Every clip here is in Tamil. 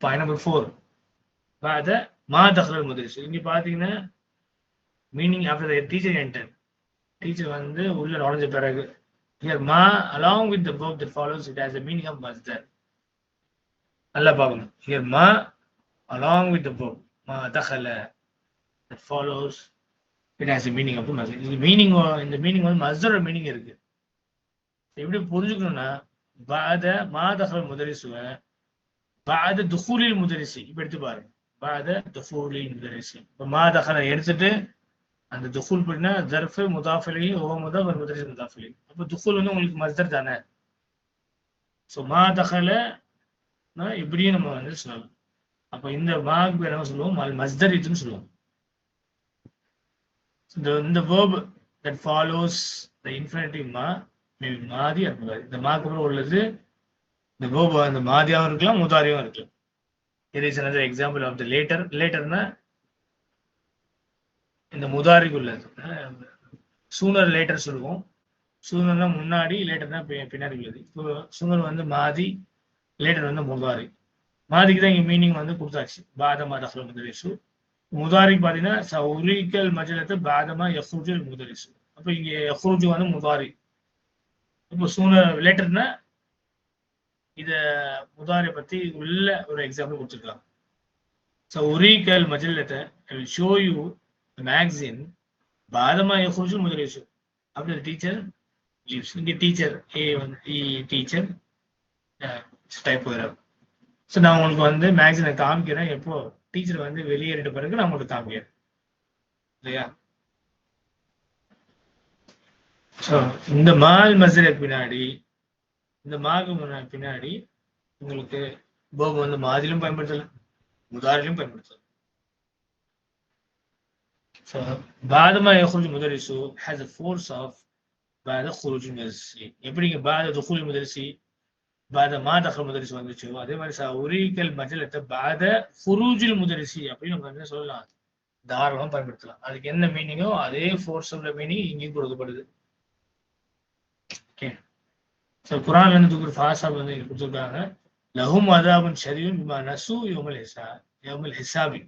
பாயிண்ட் நம்பர் ஃபோர் பாத மா தஹ்ரல் முதலிஸ் இங்கே பார்த்தீங்கன்னா meaning after the teacher enter teacher வந்து உள்ள நுழைஞ்ச பிறகு ஹியர் மா along with the verb that follows it has meaning of மஸ்தர் நல்லா பார்க்கணும். ஹியர் மா அலாங் வித் த வேர்ப் மா தஹல that follows it has meaning of மஸ்தர் இது மீனிங் இந்த மீனிங் வந்து மஸ்தரோட மீனிங் இருக்கு. எப்படி புரிஞ்சுக்கணும்னா பாத மா தஹல் முதலிசுவை பாத துஹூலில் முதலிசி இப்ப எடுத்து பாருங்க பாத துஹூலில் முதலிசி இப்ப மா தகலை எடுத்துட்டு அந்த துஹூல் பண்ணா ஜர்ஃபு முதாஃபலி ஓ முதா ஒரு முதலிசி முதாஃபலி அப்ப துஹூல் வந்து உங்களுக்கு மஸ்தர் தானே ஸோ மா தகல இப்படியும் நம்ம வந்து சொல்லலாம் அப்ப இந்த மாக்கு என்ன சொல்லுவோம் அல் மஸ்தர் இதுன்னு சொல்லுவோம் இந்த இந்த verb that follows the infinitive மா மேபி மாதி அந்த இந்த மாக்கு அப்புறம் உள்ளது இந்த வேர்ப் அந்த மாதியாவும் இருக்கலாம் முதாரியும் இருக்கலாம் it is another example of the later லேட்டர்னா இந்த முதாரிக்குள்ள சூனர் லேட்டர் சொல்லுவோம். சூனர்னா முன்னாடி லேட்டர்னா பின்னாடி உள்ளது. இப்போ சூனர் வந்து மாதி லேட்டர் வந்து முதாரி மாதிக்கு தான் இங்க மீனிங் வந்து கொடுத்தாச்சு. பாதமா தஃபல் முதலிசு. முதாரிக்கு பாத்தீங்கன்னா சௌரிக்கல் மஜலத்து பாதமா எஃப்ரூஜல் முதலிசு. அப்ப இங்க எஃப்ரூஜ் வந்து முதாரி இப்போ சூனர் லேட்டர்னா இத முதாரை பத்தி உள்ள ஒரு எக்ஸாம்பிள் கொடுத்துருக்காங்க ஸோ உரிக்கல் மஜல்லத்தை ஷோ யூ மேக்சின் பாதமா யஹ்ருஜு முதலிசு அப்படி டீச்சர் லீவ்ஸ் இங்கே டீச்சர் ஏ வந்து டீச்சர் டைப் வரும் ஸோ நான் உங்களுக்கு வந்து மேக்சினை காமிக்கிறேன். எப்போ டீச்சர் வந்து வெளியேறிட்ட பிறகு நான் உங்களுக்கு காமிக்கிறேன். இல்லையா? ஸோ இந்த மால் மசிலுக்கு பின்னாடி இந்த மாகு முன்னா- பின்னாடி உங்களுக்கு போபு வந்து மாதிலும் பயன்படுத்தலாம் முதாரிலும் பயன்படுத்தலாம் so பாதமா يخرج مدرس has a force of بعد خروج المدرس எப்படிங்க بعد دخول المدرس بعد ما دخل المدرس வந்துச்சோ அதே மாதிரி சௌரிக்கல் மஜலத்தை بعد خروج المدرس அப்படின்னு நம்ம என்ன சொல்லலாம் தாராளமா பயன்படுத்தலாம் அதுக்கு என்ன மீனிங்கோ அதே ஃபோர்ஸ் உள்ள மீனிங் இங்கேயும் கொடுக்கப்படுது ஓகே ஸோ குரான்ல இருந்து ஒரு ஃபாசா வந்து கொடுத்துருக்காங்க. லஹும் அதாபுன் ஷரீம் பிமா நசு யோமல் ஹிசா யோமல் ஹிசாபி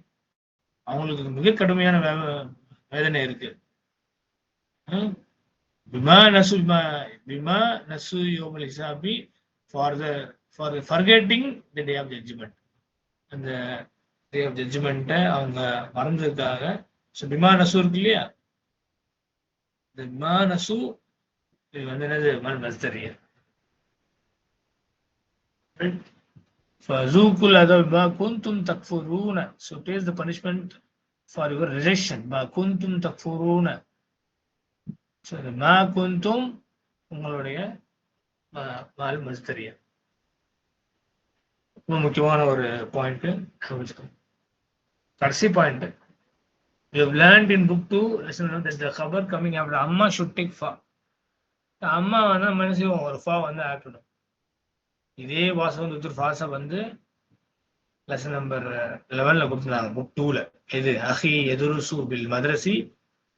அவங்களுக்கு மிக கடுமையான வே- வேதனை இருக்கு. ஹம்? பிமா நசு பிமா பிமா நசு யோமல் ஹிசாபி for the for forgetting the day of judgment. அந்த டே ஆஃப் ஜட்ஜ்மெண்ட்டை அவங்க மறந்ததுக்காக ஸோ பிமா நசு இருக்கு இல்லையா? இந்த பிமா நசு இது வந்து என்னது? மல் மஸ்தரியர் ஃபசூக்குல் அதல் பா குந்தும் தக்ஃபுரூன so taste the punishment for your rejection பா குந்தும் தக்ஃபுரூன ஸோ இந்த மா குந்தும் உங்களுடைய மால் மஸ்தரியா ரொம்ப முக்கியமான ஒரு பாயிண்ட் கடைசி point you learned in book two the Khabar coming after அம்மா ஷுட் ஃபா அம்மா வந்து மனசையும் ஒரு ஃபா வந்து ஆட்டணும் இதே வாசகம் துத்துர் ஃபாஸா வந்து லெசன் நம்பர் லெவன்ல கொடுத்துருந்தாங்க புக் டூல இது அஹி எதுருசு பில் மதரசி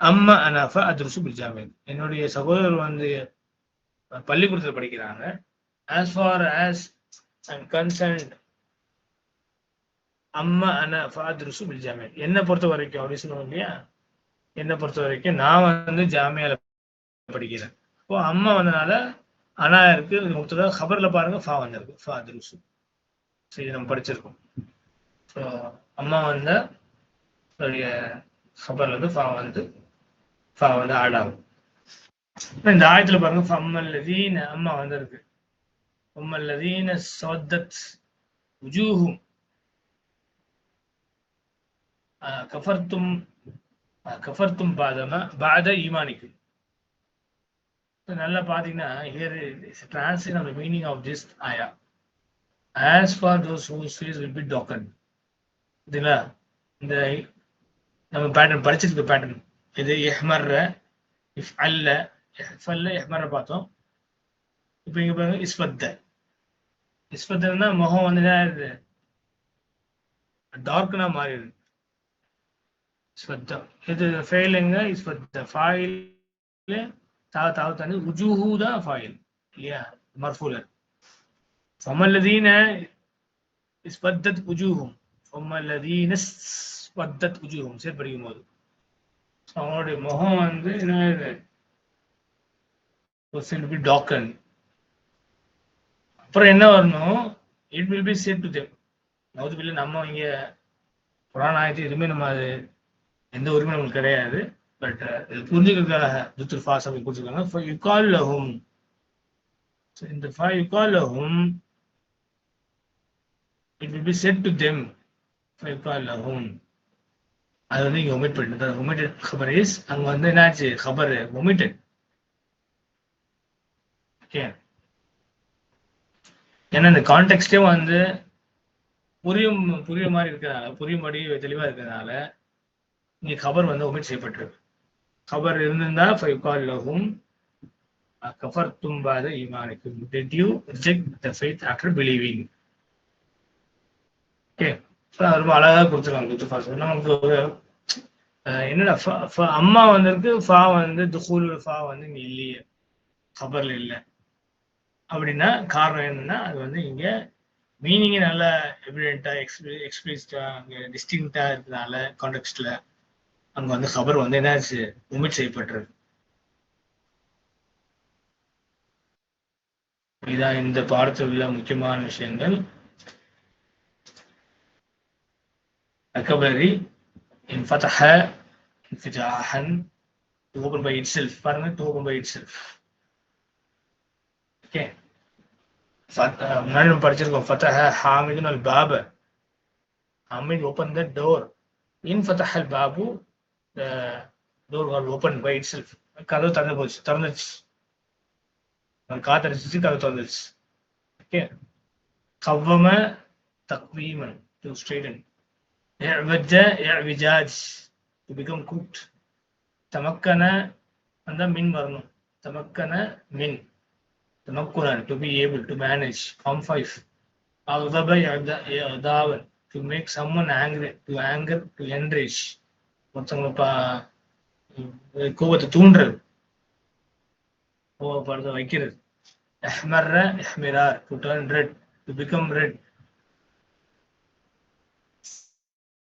அம்மா அனாஃபா அதுருசு பில் ஜாமீன். என்னுடைய சகோதரர் வந்து பள்ளிக்கூடத்தில் படிக்கிறாங்க. As far as and concerned அம்மா அண்ணா ஃபாதுருசு பில் ஜாமீன். என்னை பொறுத்த வரைக்கும் அப்படின்னு சொல்லுவோம் இல்லையா? என்னை பொறுத்த வரைக்கும் நான் வந்து ஜாமியால படிக்கிறேன். இப்போ அம்மா வந்தனால அனா இருக்கு இது முக்ததா ஹபர்ல பாருங்க ஃபா வந்திருக்கு. ஃபா துருசு. சரி நம்ம படிச்சிருக்கோம். ஸோ அம்மா வந்த ஹபர்ல வந்து ஃபா வந்து ஃபா வந்து ஆட் ஆகும். இந்த ஆயத்துல பாருங்க ஃபம்மல்லதீன அம்மா வந்திருக்கு. ஃபம்மல்லதீன சவத்தத் உஜூஹும் கஃபர்த்தும் கஃபர்த்தும் பாதமா பாத ஈமானிக்கும் நல்லா பார்த்தீங்கன்னா here translate of the meaning of this ஆயா as for those whose face will be taken இதுங்களா இந்த நம்ம பேட்டர்ன் படிச்சிருக்க பேட்டர்ன் இது எஹ்மர்ற இஃப் அல்ல இஃபல்ல எஹ்மர்ற பார்த்தோம். இப்போ இங்கே பாருங்க இஸ்பத்த இஸ்பத்தன்னா முகம் வந்து என்ன டார்க்னா மாறிடுது. இஸ்பத்தம் இது ஃபெயிலுங்க இஸ்பத்த ஃபாயில் தாவ தாவ தனி உஜூஹு தான் ஃபாயில் இல்லையா? மர்ஃபூலர் ஃபமல்லதீன ஸ்பத்தத் உஜூஹும். ஃபமல்லதீன ஸ்பத்தத் உஜூஹும். சரி படிக்கும் போது அவனுடைய முகம் வந்து என்ன டாக்கன் அப்புறம் என்ன வரணும்? It will be said to them நவுதுபில்ல நம்ம இங்க புராண ஆயிரத்தி எதுவுமே நம்ம அது எந்த உரிமை நமக்கு கிடையாது. பட் இது புரிஞ்சுக்கிறதுக்காக துத்துர் ஃபாஸ் அப்படி புரிஞ்சுக்காங்க யுகால் லஹும் இந்த ஃபா யுகால் லஹும் it will be said to them யுகால் லஹும் அது வந்து இங்க ஒமிட் பண்ணிட்டு ஒமிட்டட் ஹபர் இஸ் அங்க வந்து என்னாச்சு? ஹபர் ஒமிட்டட் ஓகே ஏன்னா இந்த கான்டெக்ட்டே வந்து புரியும் புரியுற மாதிரி இருக்கிறதுனால புரியும்படி தெளிவாக இருக்கிறதுனால இங்க கபர் வந்து ஒமிட் செய்யப்பட்டிருக்கு. கபர் இருந்திருந்தா ஃபைவ் கால் லகும் கஃபர் தும்பாத ஈமானுக்கும் did you reject the faith after believing okay ரொம்ப அழகாக கொடுத்துருக்காங்க குத்து ஃபாஸ் நமக்கு என்னடா அம்மா வந்திருக்கு ஃபா வந்து துஹூல் ஃபா வந்து இங்கே இல்லையே. கபரில் இல்லை. அப்படின்னா காரணம் என்னன்னா அது வந்து இங்க மீனிங்கே நல்லா எவிடென்ட்டா எக்ஸ்பிளி எக்ஸ்பிளிஸ்டா அங்கே டிஸ்டிங்டா இருக்கிறதுனால கான்டெக்ட்ல அங்க வந்து கபர் வந்து என்னாச்சு உமிட் செய்யப்பட்டிருக்கு இதான் இந்த பாடத்தில் உள்ள முக்கியமான விஷயங்கள். அக்கபரி இன் ஃபதஹ இன்ஃபிஜாஹன் to open by itself. பாருங்க to open by itself. Okay முன்னாடி நம்ம படிச்சிருக்கோம். ஃபதஹ ஹாமிதுன் அல் பாப ஹாமித் ஓப்பன் த டோர் இன் ஃபதஹ அல் பாபு த டோர் கால் ஓப்பன் பை இட் செல்ஃப் கதவு திறந்து போச்சு. திறந்துச்சு நான் காத்தடிச்சிச்சு கதவு திறந்துச்சு ஓகே கவ்வம தக்வீமன். டு ஸ்ட்ரெயிடன் விஜாஜ் டு பிகம் குக்ட் தமக்கன அந்த மின் வரணும். தமக்கன மின். தமக்குனன் to be able to manage form five அகதப யதாவன் to make someone angry to anger to enrage ஒருத்தவங்க பா கோபத்தை தூண்டுறது கோபப்படுத்த வைக்கிறது எஹ்மர்ர எஹ்மிரார் to turn red to become red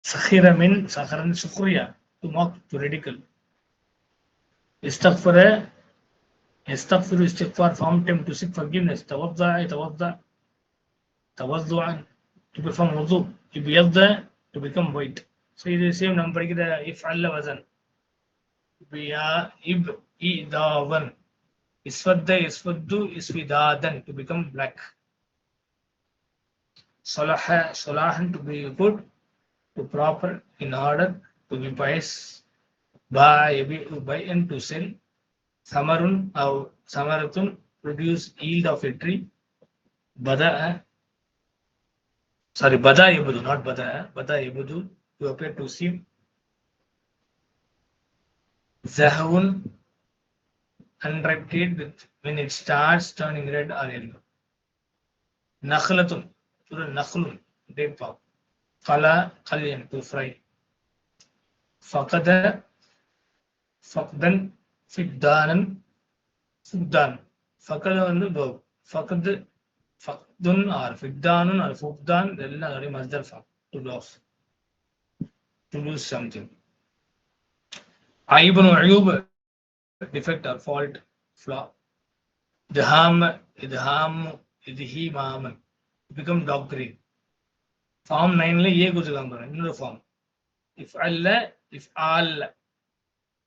சஹிர மின் சஹரன் சுக்ரியா to mock to ridicule استغفر يستغفر استغفار form him to seek forgiveness توضع يتوضع توضعا to perform wudu يبيض to become white So it is the same number the if Allah wasan. We are ib e da one. Iswadda iswaddu to become black. Salahah salahan to be good, to proper, in order, to be by Ba'ibi buy and to sell. Samarun or samaratun produce yield of a tree. Bada'a. Sorry, bada ibudu, not bada'a. Bada ibudu. To appear to see zahun unripe with when it starts turning red or yellow nakhlatun to nakhlun date pop. Kala, kalyan, to fry faqada faqdan ஃபிக்தானன் ஃபிக்தான் ஃபக்கத வந்து ஃபக்கது fakdun or fiddanun or ஃபுக்தான் இதெல்லாம் அதோடைய மஸ்தர் ஃபக் to loss to lose something ஐபன் Ayub defect or fault flaw Idham, இதுஹாம் இதுஹி மாமன் பிகம் டாக்டரி ஃபார்ம் நைன்ல ஏ கொடுத்துருக்காங்க பாருங்க இன்னொரு ஃபார்ம் இஃப் அல்ல இஃப் ஆல்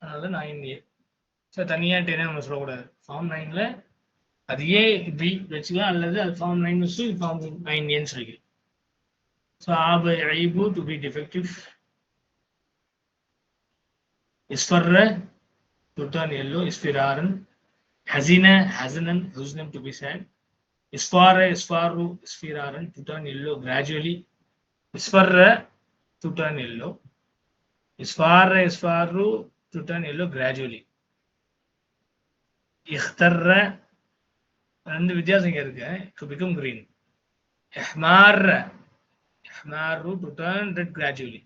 அதனால நைன் ஏ சார் தனியாக டெனே நம்ம சொல்லக்கூடாது. ஃபார்ம் நைனில் அது ஏ பி வச்சுக்கலாம். அல்லது அது ஃபார்ம் நைன் வச்சு ஃபார்ம் நைன் ஏன்னு சொல்லிக்கலாம். ஸோ ஆபு ஐபு டு பி டிஃபெக்டிவ் இஸ்ஃபர்ர டு டர்ன் எல்லோ இஸ்ஃபிராரன் ஹசின ஹசனன் ஹுஸ்னம் டு பி சேட் இஸ்ஃபார இஸ்ஃபாரு இஸ்ஃபிராரன் டு டர்ன் எல்லோ கிராஜுவலி இஸ்ஃபர்ர டு டர்ன் எல்லோ இஸ்ஃபார இஸ்ஃபாரு டு டர்ன் எல்லோ கிராஜுவலி இஹ்தர்ர ரெண்டு வித்தியாசம் இங்க இருக்கு டு பிகம் கிரீன் இஹ்மார் இஹ்மாரு டு டர்ன் ரெட் கிராஜுவலி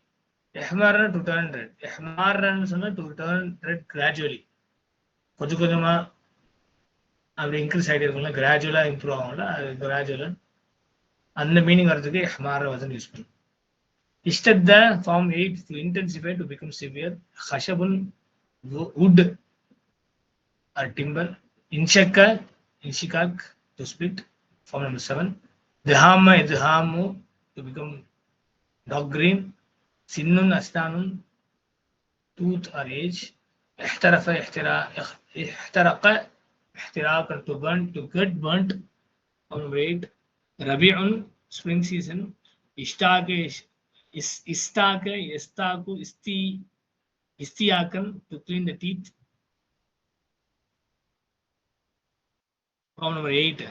இஹ்மார் டு டர்ன் ரெட் இஹ்மார்னு சொன்னா டு டர்ன் ரெட் கிராஜுவலி கொஞ்சம் கொஞ்சமா அப்படி இன்க்ரீஸ் ஆகிட்டே இருக்கும்ல கிராஜுவலா இம்ப்ரூவ் ஆகும்ல. அது கிராஜுவலா அந்த மீனிங் வர்றதுக்கு இஹ்மார வந்து யூஸ் பண்ணும் இஷ்டத்த form eight to intensify to become severe ஹஷபுன் wood or timber இன்ஷக்க இன்ஷிகாக் to split form number seven திஹாம இதுஹாமு டு பிகம் டாக் கிரீன் सिन्न अस्तान तूत अरेज احترف احترق احتراق to burn to get burnt on weight ربيع spring season اشتاق استاق يستاق استي استياقا to clean the teeth problem number 8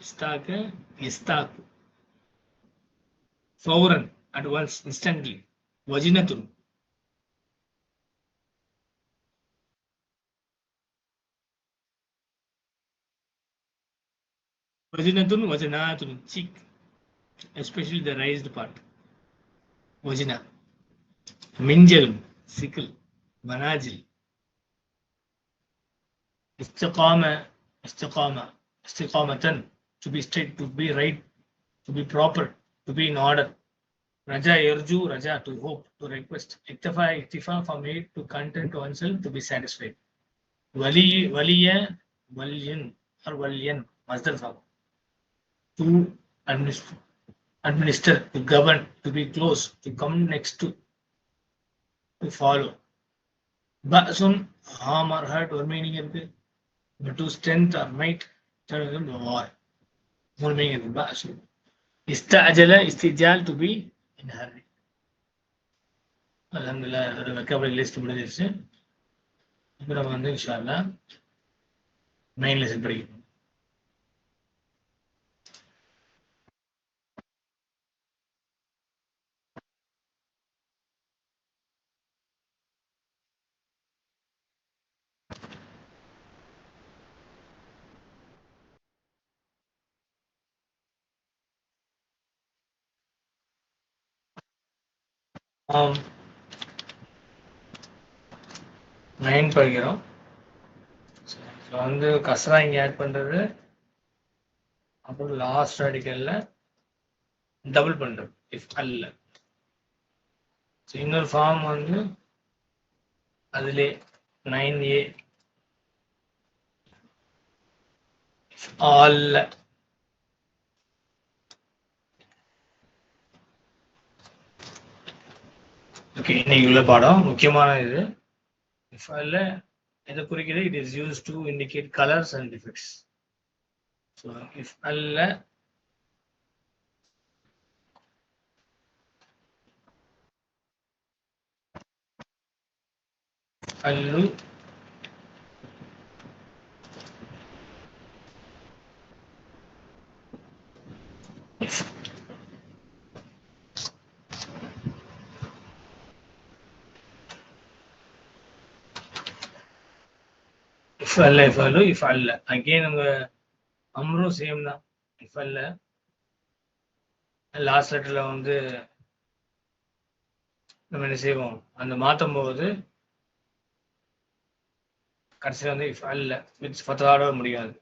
استاق يستاق فورا at once instantly vacinatun vaginatun vaginatun cheek. Especially the raised part. Vagina minjalun. Sickle manajil. Istiqama istiqama istiqamatan. To be straight to be right to be proper to be in order. Raja yarju, raja, to hope, to request. Iktifa, iktifa, for made, to content oneself, to be satisfied. Vali, valiya, valyan, or valyan, masdar form. to administer, administer, to govern, to be close, to come next to, to follow. Ba'sun, harm or hurt or meaning இருக்கு but to strength or might war மூணு மீனிங் இருக்கு பa'sun இஸ்தஅஜல இஸ்திஜால் to be in a hurry அல்ஹம்துலில்லாஹ் ஒரு வெக்கபிள் லிஸ்ட் முடிஞ்சிருச்சு. அப்புறம் வந்து இன்ஷா அல்லாஹ் மெயின் லெசன் படிக்கணும் நைன் படிக்கிறோம் ஸோ வந்து கசரா இங்கே ஆட் பண்ணுறது அப்புறம் லாஸ்ட் அடிக்கல்ல டபுள் பண்ணுறது இஃப் அல்ல ஸோ இன்னொரு ஃபார்ம் வந்து அதிலே நைன் ஏ ஆல்ல இன்னைக்கு உள்ள பாடம் முக்கியமான இது. இஃப் எதை குறிக்கிறது it is use to indicate colours and defects so if அல்ல அல்லு இஃப் அல்ல இஃப் அல்ல இஃப் அல்ல அகெயின் நம்ம அம்ரும் சேம் தான். இஃப் அல்ல லாஸ்ட் லெட்டர்ல வந்து நம்ம என்ன செய்வோம்? அந்த மாற்றும் போது கடைசியில் வந்து இஃப் அல்ல வித் ஃபத்தாட முடியாது.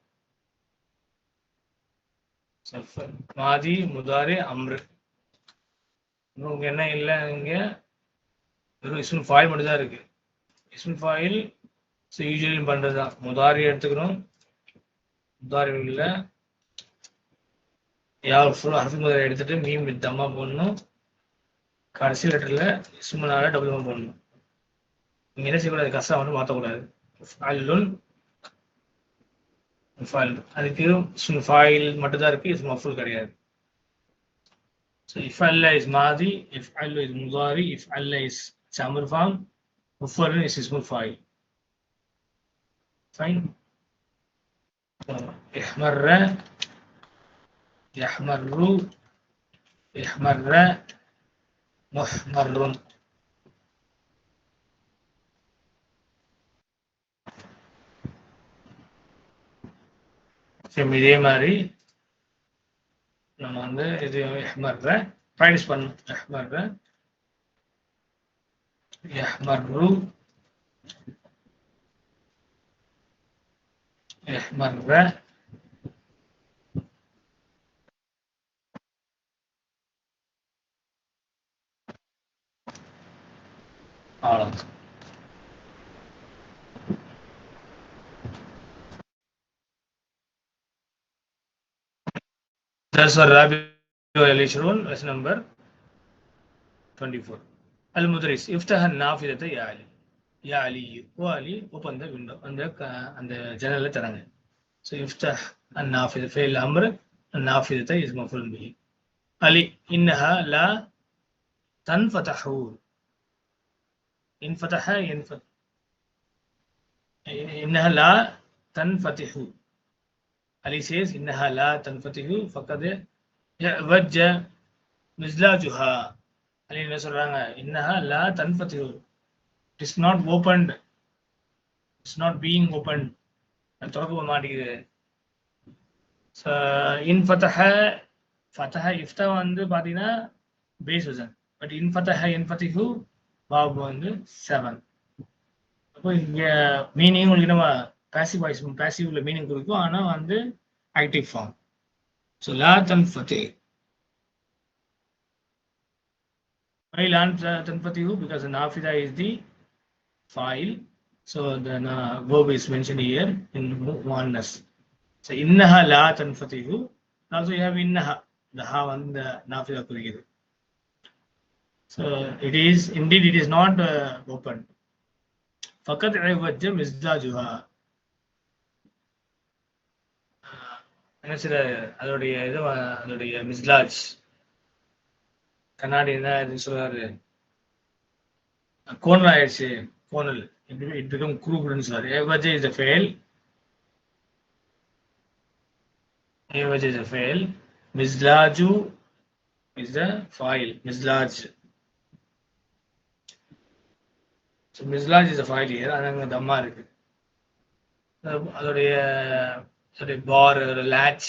மாதி முதாரி அம்ரு உங்களுக்கு என்ன இல்லை இங்க வெறும் இஸ்மின் ஃபாயில் மட்டும் தான் இருக்கு. இஸ்மின் ஃபாயில் ஸோ யூஸ்வலி பண்ணுறது தான். முதாரி எடுத்துக்கணும். முதாரிகளில் யார் ஃபுல் அரசு முதல் எடுத்துட்டு மீன் வித் தம்மா போடணும். கடைசி லெட்டரில் இஸ்முனால டபுள் போடணும். நீங்கள் என்ன செய்யக்கூடாது? கஷ்டம் வந்து மாற்றக்கூடாது அல்லுன் ஃபைல் அதுக்கு ஃபைல் மட்டும் தான் இருக்கு. இஸ் மஃபுல் கிடையாது. ஸோ இஃப் அல்ல இஸ் மாதி இஃப் அல்ல இஸ் முதாரி இஃப் அல்ல இஸ் சமர் ஃபார்ம் முஃபர் இஸ் இஸ்முல் ஃபைல் فين احمر يحمر احمر محمر சேம் இதே மாதிரி நம்ம வந்து இது எஹ்மர்ற ப்ராக்டிஸ் பண்ணணும் எஹ்மர்ற எஹ்மர்ரு مرة أعرض That's for rabbit electoral as number 24. Al-Mudris, iftah al-nafidata ya alim. Yeah Ali O Ali open the window அந்த அந்த ஜன்னலை தராங்க. ஸோ இஃப்தா அந்நாஃபிது ஃபெயில் அம்ரு அந்நாஃபிது த இஸ் மஃபுல் பிஹி அலி இன்னஹா லா தன் ஃபதஹூ இன் ஃபதஹ இன் லா தன் ஃபதிஹூ அலி சேஸ் இன்னஹா லா தன் ஃபதிஹூ ஃபக்கது வஜ்ஜ மிஸ்லாஜுஹா. அலி என்ன சொல்கிறாங்க இன்னஹா லா தன் ஃபதிஹூ it is not it's it's not being அது திறக்க மாட்டேங்குது. இன் ஃபத்தஹ ஃபத்தஹ இஃப்தா வந்து பார்த்தீங்கன்னா பேஸ் வசன் பட் இன் ஃபத்தஹ இன் ஃபத்திஹு பாபு வந்து செவன் அப்போ இங்கே மீனிங் உங்களுக்கு நம்ம பேசிவ் வாய்ஸ் பேசிவ்ல மீனிங் கொடுக்கும். ஆனால் வந்து ஆக்டிவ் ஃபார்ம் ஸோ லா தன் ஃபத்தே Why லான் tanfatihu? Because because நாஃபிதா is the file. So the uh, verb is mentioned here in oneness. So innaha la tanfatihu. Also you have innaha. The ha one the. So it is indeed it is not uh, open. Fakat iwajjam izdajuha. என்ன சில அதோடைய இது அதோடைய மிஸ்லாஜ் கண்ணாடி என்ன சொல்றாரு கோன் ஆயிடுச்சு கோனல் இட் பிகம் குரூப்னு சொல்றாரு ஏவஜ் இஸ் a fail. ஏவஜ் இஸ் a fail. மிஸ்லாஜு is the file. மிஸ்லாஜ் ஸோ மிஸ்லாஜ் இஸ் a file here. அது அங்கே தம்மா இருக்கு. அதோடைய அதோடைய பார் அதோட லேட்ச்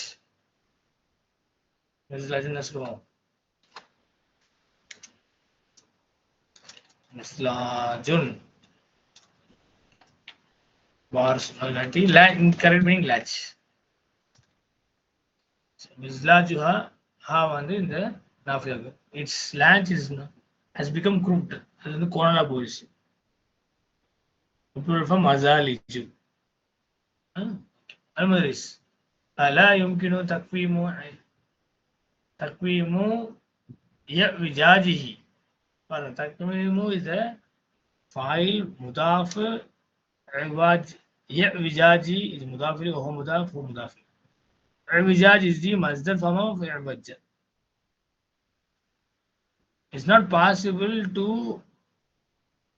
மிஸ்லாஜ் என்ன சொல்லுவோம்? மிஸ்லாஜுன் bars alganti current meaning latch so mislajuha ha vandu inda nafiyagu its latch is has become crooked அது வந்து கோணலா போயிடுச்சு ஃபார்ம் மசாலிஜு அது almaris ala yumkinu தக்வீமு தக்வீமு ya விஜாஜிஹி பாருங்க தக்வீமு is a file mudaf I'vajaji مضاف mudafir, or مضاف هو مضاف عوجاج is the mazdar form في i'vaja. It's not possible to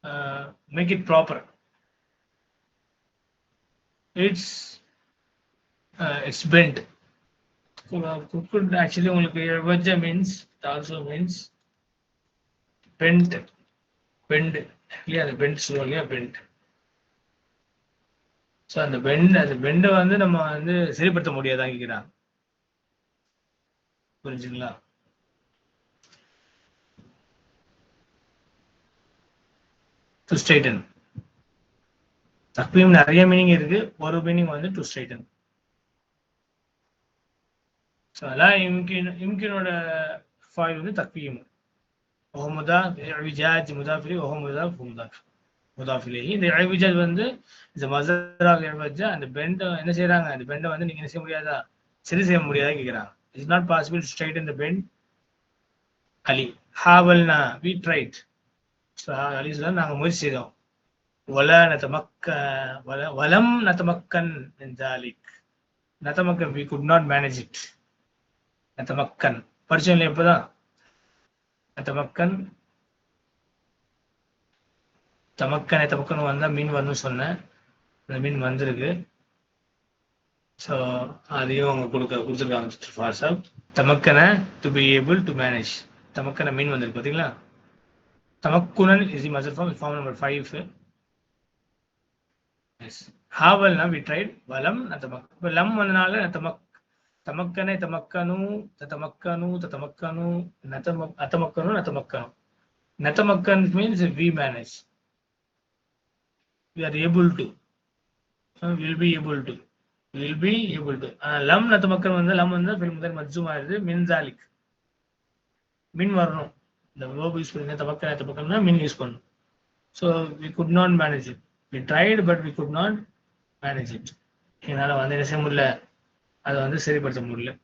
uh, make it proper. It's uh, it's bent. so Could actually only be i'vaja means it also means bent, bend. Yeah, bent slowly, bent. So அந்த பெண்ட் அந்த பெண்டை வந்து நம்ம வந்து சரிப்படுத்த முடியாதான் கேட்குறாங்க புரிஞ்சுங்களா? டு ஸ்ட்ரைட்டன் தக்வீம் நிறைய மீனிங் இருக்கு. ஒரு மீனிங் வந்து டு ஸ்ட்ரைட்டன் ஸோ அதான் இம்கின் இம்கினோட ஃபாயில் வந்து தக்வீம். ஒஹமுதா விஜாஜ் முதாஃபிரி ஒஹமுதா ஃபுமுதாஃபி முதாஃபிலேஹி. இந்த இழவிஜல் வந்து இந்த மசராக இழவஜா அந்த பெண்டை என்ன செய்யறாங்க அந்த பெண்டை வந்து நீங்க என்ன செய்ய முடியாதா? சரி செய்ய முடியாதா கேட்கிறாங்க it's not possible to straight இந்த பெண்ட் அலி ஹாவல்னா வி ட்ரைட் அலி சொல்லலாம் நாங்கள் முயற்சி செய்தோம். ஒல நத்தமக்க வல வலம் நத்தமக்கன் தாலிக். நத்தமக்கன் we could not manage it நத்தமக்கன் படிச்சோம் இல்லையா இப்போதான் நத்தமக்கன் தமக்கனை தமக்கன் வந்தால் மீன் வரணும்னு சொன்னேன். அந்த மீன் வந்திருக்கு. ஸோ அதையும் அவங்க கொடுக்க கொடுத்துருக்காங்க WhatsApp தமக்கனை to be able to manage தமக்கனை mean வந்திருக்கு பார்த்தீங்களா தமக்குனன் is the muscle form form number five yes ஹாவல்னா we tried வலம் நத்தமக் இப்போ லம் வந்தனால நத்தமக் தமக்கனை தமக்கனு தமக்கனு தமக்கனு நத்தமக் அத்தமக்கனு நத்தமக்கனு நத்தமக்கன் means we manage we are able to. Uh, will be able to. Will be able to. ஆனா லம் நத்தமக்கன் வந்து லம் வந்து ஃபில் முதல் மஜ்ஜும் ஆயிருது மின் ஜாலிக் மின் வரணும். இந்த வேர்ப் யூஸ் பண்ணி தமக்கன் தமக்கன்னா மின் யூஸ் பண்ணணும். So we could not manage it we tried but we could not manage it என்னால் வந்து என்ன செய்ய முடியல. அதை வந்து சரிப்படுத்த முடியல.